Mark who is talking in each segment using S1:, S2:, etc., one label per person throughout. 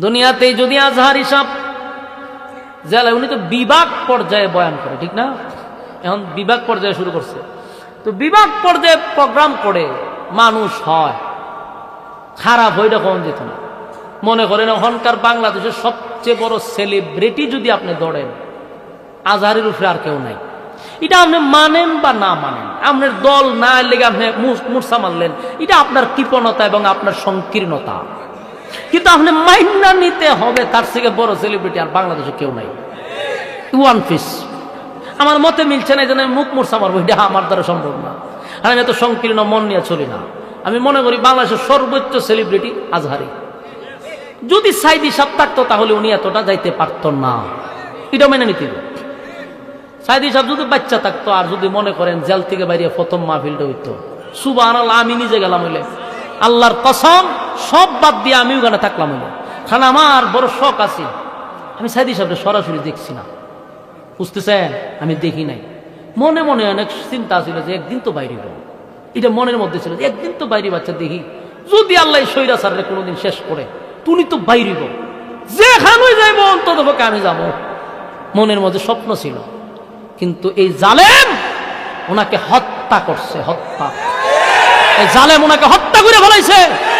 S1: দুনিয়াতে যদি আজহার হিসাব জেলায়, উনি তো বিভাগ পর্যায়ে বয়ান করে, ঠিক না? এখন বিভাগ পর্যায়ে শুরু করছে। তো বিভাগ পর্যায়ে প্রোগ্রাম করে মানুষ হয়। খারাপ হইটা কখন যেত না। মনে করেন ওখানকার বাংলাদেশের সবচেয়ে বড় সেলিব্রিটি যদি আপনি ধরেন, আজহারের উপরে আর কেউ নাই। এটা আপনি মানেন বা না মানেন? আপনার দল না লেগে আপনি মূর্ছা মারলেন। এটা আপনার কৃপণতা এবং আপনার সংকীর্ণতা। কিন্তু আপনি মাইন্না নিতে হবে, তার থেকে বড় সেলিব্রিটি আর বাংলাদেশে কেউ নাই। ওয়ান পিস আমার মতে মিলছে না, এই মুখ মূর্ছা মারবো, এটা আমার দ্বারা সম্ভব না। আর আমি এত সংকীর্ণ, মন নিয়ে চলি না। আমি মনে করি বাংলাদেশের সর্বোচ্চ সেলিব্রিটি আজহারি। যদি সাইদি সাপ থাকতো, তাহলে উনি এতটা যাইতে পারতো না। এটা মেনে নিতে। সাইদি সাহেব যদি বাচ্চা থাকতো, আর যদি মনে করেন জেল থেকে বাইরে প্রথম মাহফিলটা হইতো সুবাহ আমি নিজে গেলাম হইলে। আল্লাহর কসম সব বাদ দিয়ে আমি ওখানে থাকলাম হইলে কারণ আমার বড় শখ আছে। আমি সাইদি সাহেবকে সরাসরি দেখছি না। বুঝতেছেন? আমি দেখি নাই। মনে মনে অনেক চিন্তা ছিল যে একদিন তো বাইরে হব। এটা মনের মধ্যে ছিল যে একদিন তো বাইরে বাচ্চা দেখি। যদি আল্লাহ সৈরা সারে কোনোদিন শেষ করে তুমি তো বাইরে হব। যেখানে যাইব, অন্তত আমি যাব। মনের মধ্যে স্বপ্ন ছিল। কিন্তু এই জালেম ওনাকে হত্যা করছে, হত্যা। এই জালেম ওনাকে হত্যা করে ফেলাইছে।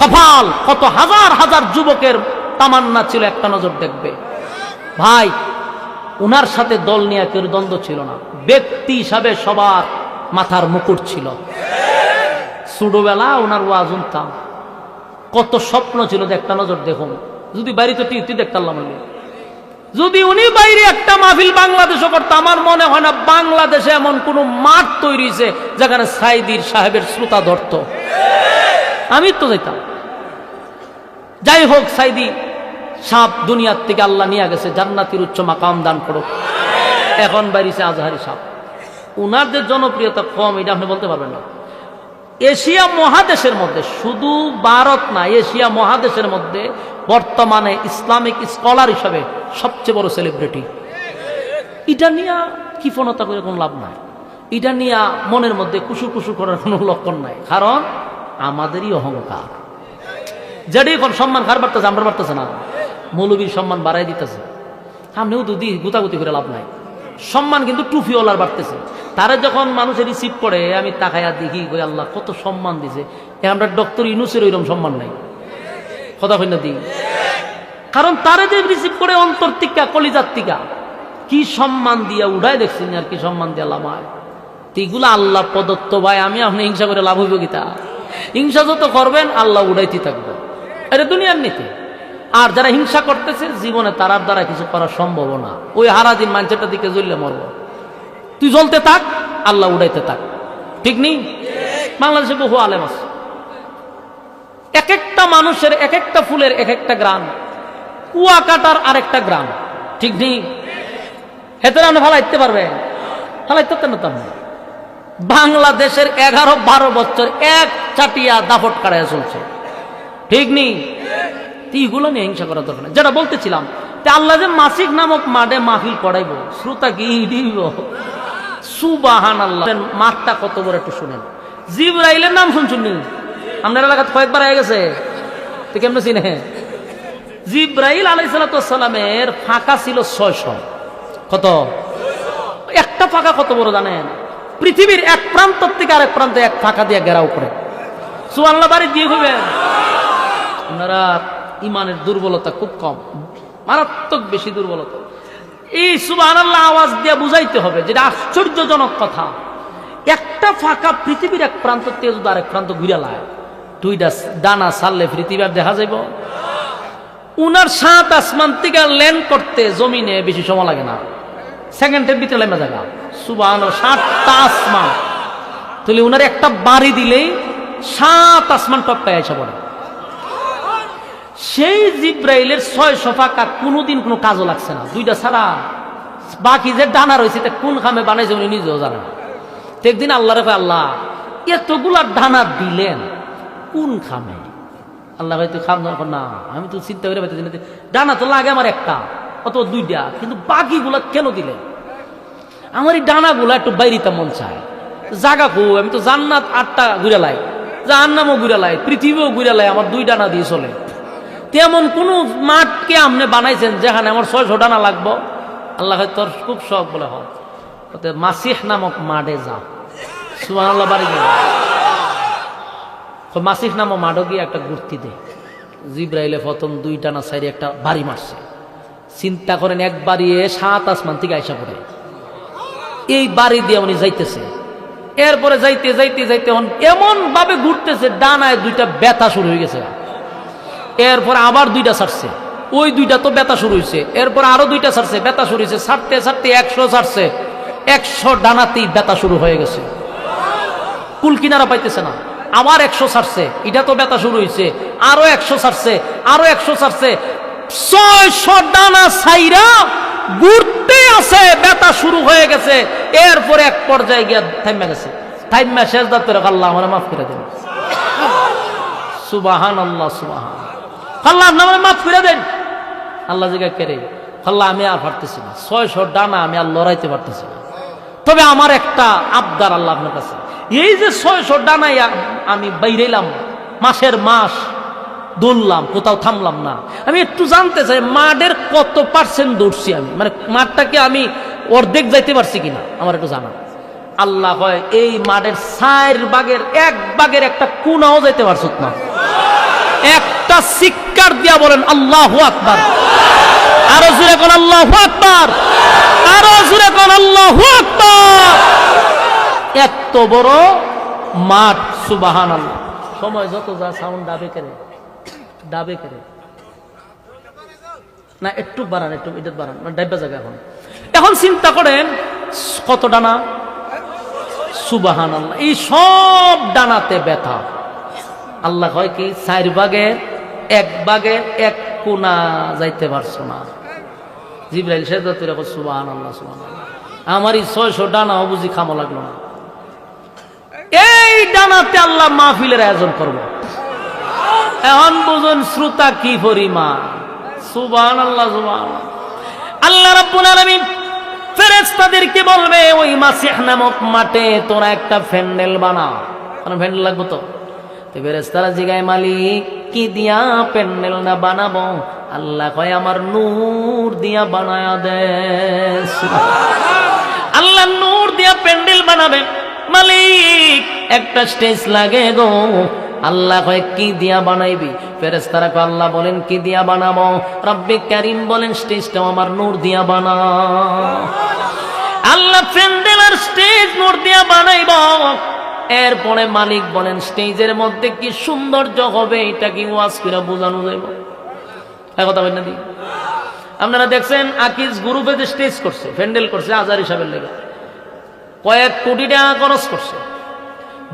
S1: কপাল, কত হাজার হাজার যুবকের তামান্না ছিল, একটা নজর দেখবে। ভাই ওনার সাথে দল নিয়ে কেউ দ্বন্দ্ব ছিল না। ব্যক্তি হিসাবে সবার মাথার মুকুট ছিল। ছোটবেলা ওনার ওয়াজ উনতাম কত স্বপ্ন ছিল যে একটা নজর দেখুন। যদি বাড়িতে টিউতি দেখতাম যদি উনি বাইরে একটা মাহফিল বাংলাদেশও করতো, আমার মনে হয় না বাংলাদেশে এমন কোন মাঠ তৈরি যেখানে সাইদির সাহেবের শ্রোতা ধরত। আমি তো যেতাম যাই হোক, সাইদি, সাপ দুনিয়ার থেকে আল্লাহ নিয়ে গেছে, জান্নাতির উচ্চ মাকাম দান করো। এখন বাড়িছে আজহারি সাপ। উনার যে জনপ্রিয়তা কম, এটা আপনি বলতে পারবেন না। এশিয়া মহাদেশের মধ্যে, শুধু ভারত না, এশিয়া মহাদেশের মধ্যে বর্তমানে ইসলামিক স্কলার হিসাবে সবচেয়ে বড় সেলিব্রিটি। এটা নিয়ে কৃপণতা করে কোনো লাভ নাই। এটা নিয়ে মনের মধ্যে কুসু কুসু করার কোনো লক্ষণ নাই। কারণ আমাদেরই অহংকার। যেটি এখন সম্মান কার বাড়তেছে আমরা বাড়তেছে না। মৌলবীর সম্মান বাড়াই দিতেছে। সামনেও দুদি গুতাগুতি করে লাভ নাই। সম্মান কিন্তু টুফিওয়ালার বাড়তেছে। তারা যখন মানুষের রিসিভ করে, আমি তাকাইয়া দেখি, কই আল্লাহ, কত সম্মান দিছে। আমরা ডক্টর ইনুসের ওইরকম সম্মান নাই। কথা কই না দিই কারণ তারা যে রিসিভ করে অন্তর টিকা কি সম্মান দিয়া উড়াই দেখছি আর কি সম্মান দিয়া লামায় এগুলো আল্লাহ প্রদত্ত ভাই, আমি আপনি হিংসা করে লাভ হইব গীতা হিংসা যত করবেন, আল্লাহ উড়াইতে থাকবে এটা দুনিয়ার নীতি। আর যারা হিংসা করতেছে, জীবনে তারার দ্বারা কিছু করা সম্ভব না। ওই হারাদিন মানুষেরটা দিকে জ্বললে মরব। তুই জ্বলতে থাক, আল্লাহ উড়াইতে থাক। ঠিক নেই? বাংলাদেশে বহু আলেম আছে। এক একটা মানুষের এক একটা ফুলের এক একটা গ্রাম। কুয়া কাটার আর একটা গ্রাম। ঠিক নেই? হেতে আপনি ফালাইতে পারবে ফালাইতে না তো আপনি। বাংলাদেশের এগারো বারো বছর এক চাটিয়া দাফট কাটায় চলছে। ঠিক নেই এইগুলো নিয়ে হিংসা করা দরকার। যেটা বলতেছিলাম আল্লাহ যে মাসিক নামক মাঠে মাহফিল পড়াইব, শ্রোতা কি দিব সুবাহান আল্লাহ মাঠটা কত বড় একটু শুনেন। জিব্রাইলের নাম শুনছুন আপনার এলাকাতে কয়েকবার হয়ে গেছে। তো কেমন চিনে? জিব্রাইল আলাইসালামের ফাঁকা ছিল ছয়শো। কত? একটা ফাঁকা কত বড় জানেন? পৃথিবীর এক প্রান্ত থেকে আরেক প্রান্তে এক ফাঁকা দিয়ে ঘেরাও করে। সুয়াল্লা বাড়ি দিয়ে হইবেন আপনারা ইমানের দুর্বলতা খুব কম, মারাত্মক বেশি দুর্বলতা। এই সুবাহ আওয়াজ দিয়ে বুঝাইতে হবে যেটা আশ্চর্যজনক কথা। একটা ফাঁকা পৃথিবীর এক প্রান্ত যদি আরেক প্রান্ত ঘুরে লায়, দুইটা ডানা সারলে পৃথিবী আর দেখা যাইব। উনার সাত আসমান থেকে ল্যান্ড করতে জমিনে বেশি সময় লাগে না। সেকেন্ডের ভিতরে লেমা জায়গা সুবাহ সাতটা আসমান। তাহলে উনার একটা বাড়ি দিলেই সাত আসমান টপকায় এসে পড়ে। সেই জিব্রাইলের ছয় সফাকা কোনোদিন কোনো কাজও লাগছে না। দুইটা ছাড়া। বাকি যে ডানা রয়েছে তা কোন খামে বানাইছে উনি নিজেও জানে না। তো একদিন আল্লাহ রেখে আল্লাহ, এতগুলা ডানা দিলেন, কোন খামে? আল্লাহ ভাই তুই খাম না আমি তো চিন্তা করে পাইতেছি ডানা তো লাগে আমার একটা, অত দুইটা, কিন্তু বাকিগুলা কেন দিলেন? আমার এই ডানাগুলা একটু বাইরিতে মন চায়। জাগা কো আমি তো জান্নাত আটটা ঘুরে লাই, জাহান্নামও ঘুরে লাই, পৃথিবীও ঘুরে লাই, আমার দুই ডানা দিয়ে চলে। তেমন কোন মাঠকে আপনি বানাইছেন যেখানে আমার ছয়শো ডানা লাগবো? আল্লাহ তোর খুব শখ বলে হয়। মাসিহ নামক মাঠে যা। তো মাসিফ নামও মাঠও গিয়ে একটা গুর্তি দে। জিব্রাইলে প্রথম দুইটা না সাইডে একটা বাড়ি মারছে। চিন্তা করেন এক বাড়ি সাত আসমান থেকে আইসা পড়ে। এই বাড়ি দিয়ে উনি যাইতেছে। এরপরে যাইতে যাইতে যাইতে এমন ভাবে ঘুরতেছে, ডানায় দুইটা ব্যথা শুরু হয়ে গেছে। এরপর আবার দুইটা ছাড়ছে। ওই দুইটা তো ব্যথা শুরু হয়েছে এরপর আরও দুইটা ছাড়ছে, ব্যথা শুরু হয়েছে ছাড়তে ছাড়তে একশো ছাড়ছে। একশো ডানাতেই ব্যথা শুরু হয়ে গেছে। কুল কিনারা পাইতেছে না। আবার একশো ছাড়ছে, এটা তো ব্যথা শুরু হয়েছে আরও একশো ছাড়ছে, আরও একশো ছাড়ছে। ছয়শো ডানা সাইরা ঘুরতে আছে, ব্যথা শুরু হয়ে গেছে। এরপরে এক পর্যায়ে গিয়া থাইমা গেছে। থাইমা শেষ দাঁতের আল্লাহ আমার মাফ করে দেন। সুবাহান আল্লাহ সুবাহান। আল্লাহ নামে মাফ করে দেন। আল্লাহ জিগা কেড়ে আল্লাহ, আমি আর পারতেছি না। ছয়শো ডানা আমি আর লড়াইতে পারতেছি না। তবে আমার একটা আবদার আল্লাহ আপনার কাছে। এই যে ছয়শো ডানাই আমি বাইরেলাম, মাসের মাস দৌড়লাম কোথাও থামলাম না। আমি একটু জানতে চাই, মাঠের কত পার্সেন্ট দৌড়ছি আমি? মানে মাঠটাকে আমি অর্ধেক যাইতে পারছি কিনা? আমার একটু জানা আল্লাহ হয়, এই মাঠের সাইর বাগের এক বাগের একটা কুনাও যাইতে পারছ না। একটা শিক্ষার দিয়া বলেন, আল্লাহ আকবার। আরও জুড়ে কোন, আল্লাহ আকবার। আরও জুড়ে কোন, আল্লাহ আকবার। এত বড় মাঠ সুবাহান আল্লাহ সময় যত যা সাউন্ড ডাবে কেড়ে ডাবে কেড়ে না, একটু বাড়ান, একটু এটা বাড়ান মানে ডাইবা জায়গা এখন। এখন চিন্তা করেন, কত ডানা? সুবাহান আল্লাহ এই সব ডানাতে ব্যথা। আল্লাহ হয় কি, চার ভাগে এক ভাগে এক কোনা যাইতে পারছ না। জিব্রাইল সে তুই রাখো সুবাহান আল্লাহ সুবাহান আমার এই ছয়শো ডানাও বুঝি খামো লাগল না। এই ডানাতে আল্লাহ মাহফিলের আয়োজন করব। এখন বুঝুন শ্রোতা কি পরিমাণ। সুবান আল্লাহ সুবান আল্লাহ রাব্বুল আলামিন ফেরেশতাদেরকে বলবে, ওই মাসিহ নামক মাঠে তোরা একটা ফ্যান্ডেল বানা। কারণ ফ্যান্ডেল লাগবে তো? তো ফেরেশতারা জিগায়, মালিক, কি দিয়া প্যান্ডেল না বানাবো? আল্লাহ কয়, আমার নূর দিয়া বানায়া দে। আল্লাহ নূর দিয়া প্যান্ডেল বানাবে। মালিক, একটা স্টেজ লাগে গো। আল্লাহ কয়, কি দিয়া বানাইবি? ফেরেস্তারা কয়, আল্লাহ বলেন, কি দিয়া বানাবো? রব্বে কারিম বলেন, স্টেজটাও আমার নূর দিয়া বানা। আল্লাহ প্যান্ডেল আর স্টেজ নূর দিয়া বানাইব। এরপরে মালিক বলেন, স্টেজের মধ্যে কি সৌন্দর্য হবে, এটা কি ওয়াজ করে বোঝানো যাইব? কথা বলেন না আপনারা দেখছেন, আকিজ গ্রুপে যে স্টেজ করছে, প্যান্ডেল করছে হাজার হিসাবের লেগে। কয়েক কোটি টাকা খরচ করছে।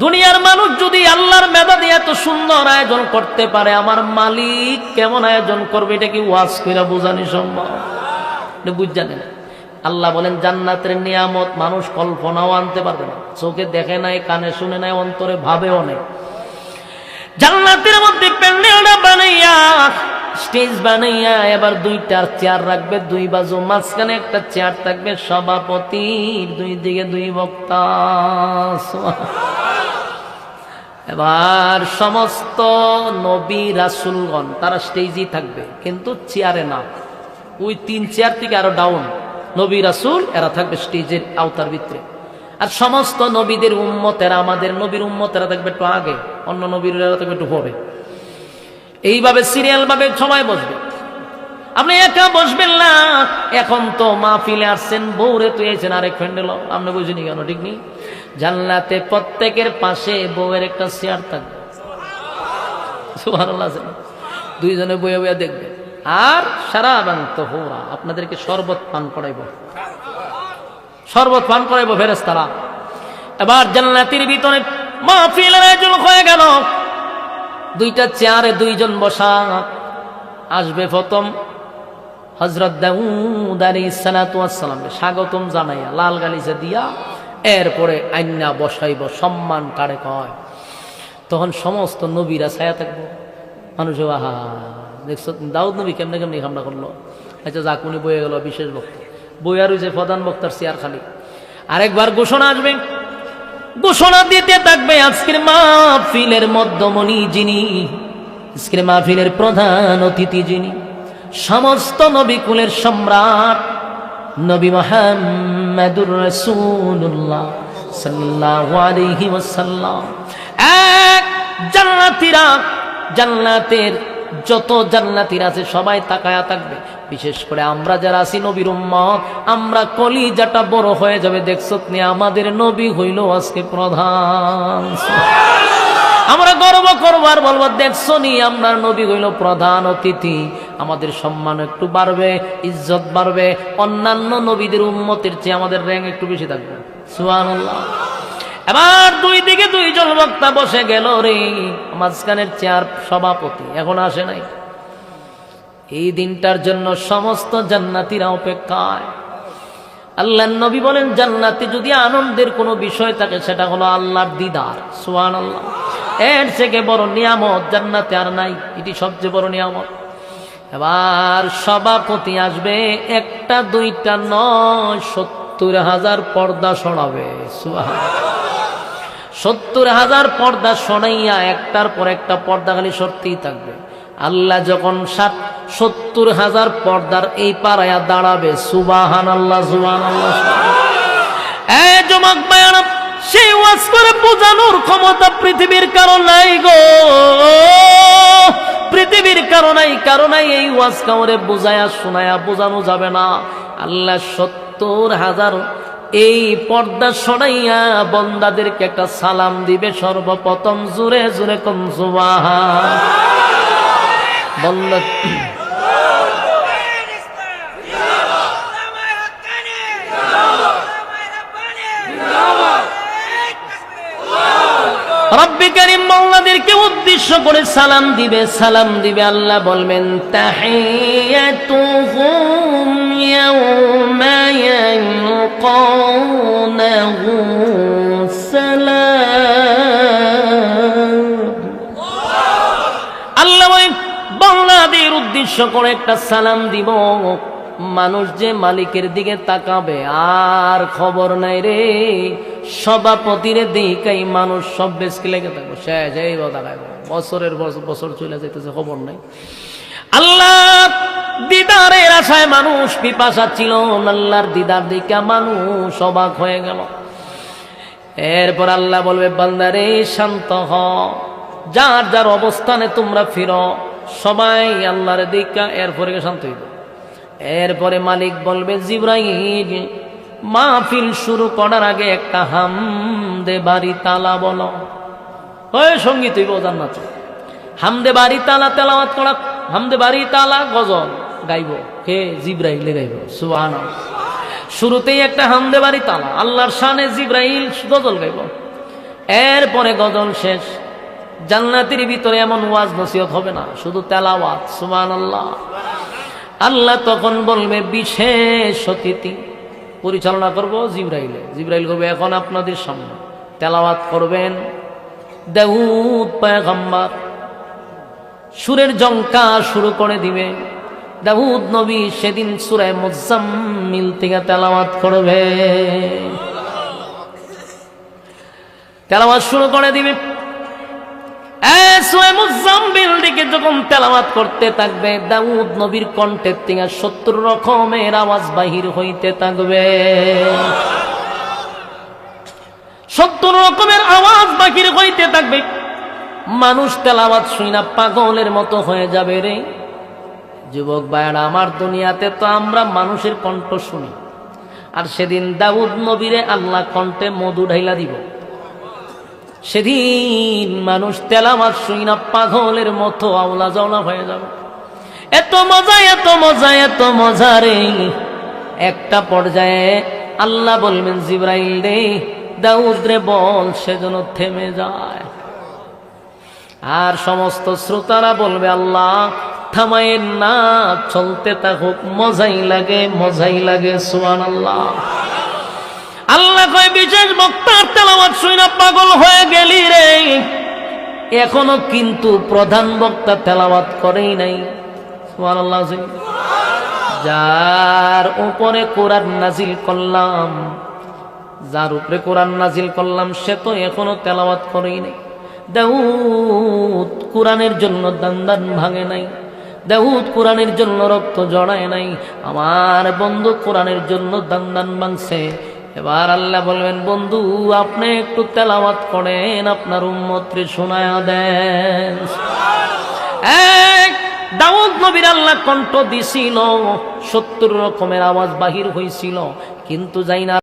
S1: দুনিয়ার মানুষ যদি আল্লাহর মেধা দিয়ে এত সুন্দর আয়োজন করতে পারে, আমার মালিক কেমন আয়োজন করবে, এটা কি ওয়াজ করে বোঝানি সম্ভব? বুঝ জানেন আল্লাহ বলেন, জান্নাতের নিয়ামত মানুষ কল্পনাও আনতে পারবে না। চোখে দেখে নাই, কানে শুনে নাই, অন্তরে ভাবেও নেই। জান্নাতের মধ্যে প্যান্ডেলটা বানাইয়া, স্টেজ বানাইয়া, এবার দুইটার চেয়ার রাখবে, দুই বাজু মাঝখানে একটা চেয়ার থাকবে, সভাপতির দুই দিকে দুই বক্তা। এবার সমস্ত নবী রাসুলগণ, তারা স্টেজই থাকবে, কিন্তু চেয়ারে না। ওই তিন চেয়ার থেকে আরও ডাউন নবী রাসুল, এরা থাকবে স্টেজের আওতার ভিতরে। আর সমস্ত নবীদের উম্মতেরা আমাদের নবীর উম্মতেরা থাকবে একটু আগে। অন্য নবীর এরা থাকবে একটু পরে। এইভাবে সিরিয়াল ভাবে সবাই বসবে। আপনি একা বসবেন না। এখন তো মাহফিলে আসছেন, বউরে তুই এসেছেন আরেক ফ্রেন্ডেল আপনি বুঝিনি কেন, ঠিক নেই? জানলাতে প্রত্যেকের পাশে বউয়ের একটা চেয়ার থাকবে। দুইজনে বইয়া বইয়া দেখবে। আর সারা বান্ত হোরা আপনাদেরকে শরবত পান করাইব। শরবত পান করাইব ফেরেস তারা এবার জান্নাতির ভিতরে মাহফিলের আয়োজন হয়ে গেল। দুইটা চেয়ারে দুইজন বসা। আসবে প্রথম হজরত দাউদ আলী সালাতামকে স্বাগতম জানাইয়া লাল গালিচা দিয়া এরপরে আইনা বসাইব, সম্মান কারে কয়। তখন সমস্ত নবীরা ছায়া থাকব। মানুষ আহা। দেখছ দাউদ নবী কেমনে কেমনি হামলা করল? আচ্ছা জাকুনি বয়ে গেল বিশেষ বক্তা। বইয়া রয়েছে প্রধান বক্তার চেয়ার খালি। আরেকবার ঘোষণা আসবে। ঘোষণা দিতে থাকবে আজকের মাহফিলের মধ্যমণি যিনি, আজকের মাহফিলের প্রধান অতিথি যিনি, সমস্ত নবিকুলের সম্রাট নবী মোহাম্মদুর রাসূলুল্লাহ সাল্লাহ আলাইহি ওয়াসাল্লাম। এক জান্নাতীরা জান্নাতের যত জান্নাতীর আছে সবাই তাকায়া থাকবে। বিশেষ করে আমরা যারা আছি নবীর উম্মত, আমরা কলিজাটা বড় হয়ে যাবে। দেখছ নি আমাদের নবী হইল আজকে প্রধান। আমরা গর্ব করব আর বলব, দেখছ নি, আমরা নবী হইল প্রধান অতিথি। আমাদের সম্মান একটু বাড়বে, ইজ্জত বাড়বে। অন্যান্য নবীদের উম্মতের চেয়ে আমাদের র্যাঙ্ক একটু বেশি থাকবে। সুবহানাল্লাহ। এবার দুই দিকে দুইজন বক্তা বসে গেল রে। মাঝখানের চেয়ার সভাপতি এখন আসে নাই। এই দিনটার জন্য সমস্ত জান্নাতিরা অপেক্ষায়। আল্লাহ নবী বলেন, জান্নাতে যদি আনন্দের কোনো বিষয় থাকে, সেটা হলো আল্লাহর দিদার। সুহান আল্লাহ এর থেকে বড় নিয়ামত জান্নাতে আর নাই। এটি সবচেয়ে বড় নিয়ামত। এবার সভাপতি আসবে, একটা, দুইটা, নয়, সত্তর হাজার পর্দা সরাবে। সুহান সত্তর হাজার পর্দা শোনাইয়া একটার পর একটা পর্দা খালি সত্যিই থাকবে। আল্লাহ যখন সাত সত্তর হাজার পর্দার এই পাড়ায়া দাঁড়াবে সুবাহান আল্লাহ সুবাহান আল্লাহ জমাক বায়ানা সেই ওয়াজ করে বোঝানোর ক্ষমতা পৃথিবীর কারণ নাই গো। পৃথিবীর কারণাই কারণাই এই ওয়াজ কামরে বুঝায়া, শোনায়া বোঝানো যাবে না। আল্লাহ সত্তর হাজার এই পর্দা সরাইয়া বন্দাদেরকে একটা সালাম দিবে সর্বপ্রথম জুড়ে জুড়ে কম সুবাহা বন্দা রব্বি করিম বাংলাদেরকে উদ্দেশ্য করে সালাম দিবে সালাম দিবে। আল্লাহ বলবেন, তাহিয়াতুহুম ইয়াউমা ইয়ালকাউনাহু সালাম। আল্লাহ বাংলাদের উদ্দেশ্য করে একটা সালাম দিব। মানুষ যে মালিকের দিকে তাকাবে, আর খবর নাই রে। সভাপতিরে দিকাই মানুষ সব বেশকে লেগে থাকব। শেষ, এই তাকায় বছরের বছর বছর চলে যেতেছে খবর নাই। আল্লাহ দিদারের আশায় মানুষ পিপাসা ছিল, আল্লাহর দিদার দিকা মানুষ অবাক হয়ে গেল। এরপর আল্লাহ বলবে, বান্দারে, শান্ত হ। যার যার অবস্থানে তোমরা ফিরো, সবাই আল্লাহর দিকা, এরপরে শান্ত হইব। এরপরে মালিক বলবে জিব্রাহিম মাহফিল শুরু করার আগে একটা হাম দে বাড়ি তালা বলো। ওই সংগীত হইব জান্নাত হামদে বাড়ি তালা তেলাওয়াত করা, হামদে বাড়ি তালা গজল গাইব। কে? জিব্রাহিলে গাইব। সুহান শুরুতেই একটা হামদে বাড়ি তালা, আল্লাহর শানে জিব্রাহিল গজল গাইব। এরপরে গজল শেষ। জান্নাতির ভিতরে এমন ওয়াজ নসিহত হবে না, শুধু তেলাওয়াত সুমান আল্লাহ আল্লাহ তখন বলবে, বিশেষ অতিথি। পরিচালনা করব জিব্রাইলে। জিব্রাইল করবে, এখন আপনাদের সামনে তেলাওয়াত করবেন দেহুদ পায়গাম্বার। সুরের জঙ্কা শুরু করে দিবে। দাউদ নবী সেদিন সুরায় মুজাম্মিল থেকে তেলাওয়াত করবে। তেলাওয়াত শুরু করে দিবে। করতে থাকবে নবীর কণ্ঠের সত্তর রকমের আওয়াজ বাহির হইতে থাকবে। সত্তর রকমের আওয়াজ বাহির হইতে থাকবে। মানুষ তেলাওয়াত শুই না পাগলের মতো হয়ে যাবে রে। যুবক ভাইয়ারা, আমার দুনিয়াতে তো আমরা মানুষের কণ্ঠ শুনি। আর সেদিন দাউদ নবীরে আল্লাহ কণ্ঠে মধু ঢাইলা দিব। সেদিন মানুষ তেলামাত শুই না পাগলের মতো আওলা জাওলা হয়ে যাবে। এত মজা এত মজা এত মজা রে। একটা পর্যায়ে আল্লাহ বলবেন, জিব্রাইল রে, দাউদ রে বল সেজন্য থেমে যায়। আর সমস্ত শ্রোতারা বলবে, আল্লাহ থামায়ের না, চলতে থাকুক, মজাই লাগে মজাই লাগে সুয়ান আল্লাহ আল্লাহ কয়, বিশেষ বক্তার তেলাওয়াত শুই না পাগল হয়ে গেলি রে। এখনও কিন্তু প্রধান বক্তা তেলাওয়াত করেই নাই। সুবহানাল্লাহ যার উপরে কোরআন নাজিল করলাম, যার উপরে কোরআন নাজিল করলাম, সে তো এখনও তেলাওয়াত করেই নাই। দাউদ কোরআনের জন্য দান ভাঙে নাই। দাউদ কোরআনের জন্য রক্ত জড়ায় নাই। আমার বন্ধু কোরআনের জন্য দান ভাঙছে। এবার আল্লাহ বলবেন, বন্ধু, আপনি একটু তেলাওয়াত করেন, আপনার উম্মত্রে শোনায়া দেন। এক, দাউদ নবীর আল্লাহ কণ্ঠ দিছিল, সত্তর রকমের আওয়াজ বাহির হয়েছিল কিন্তু যাই না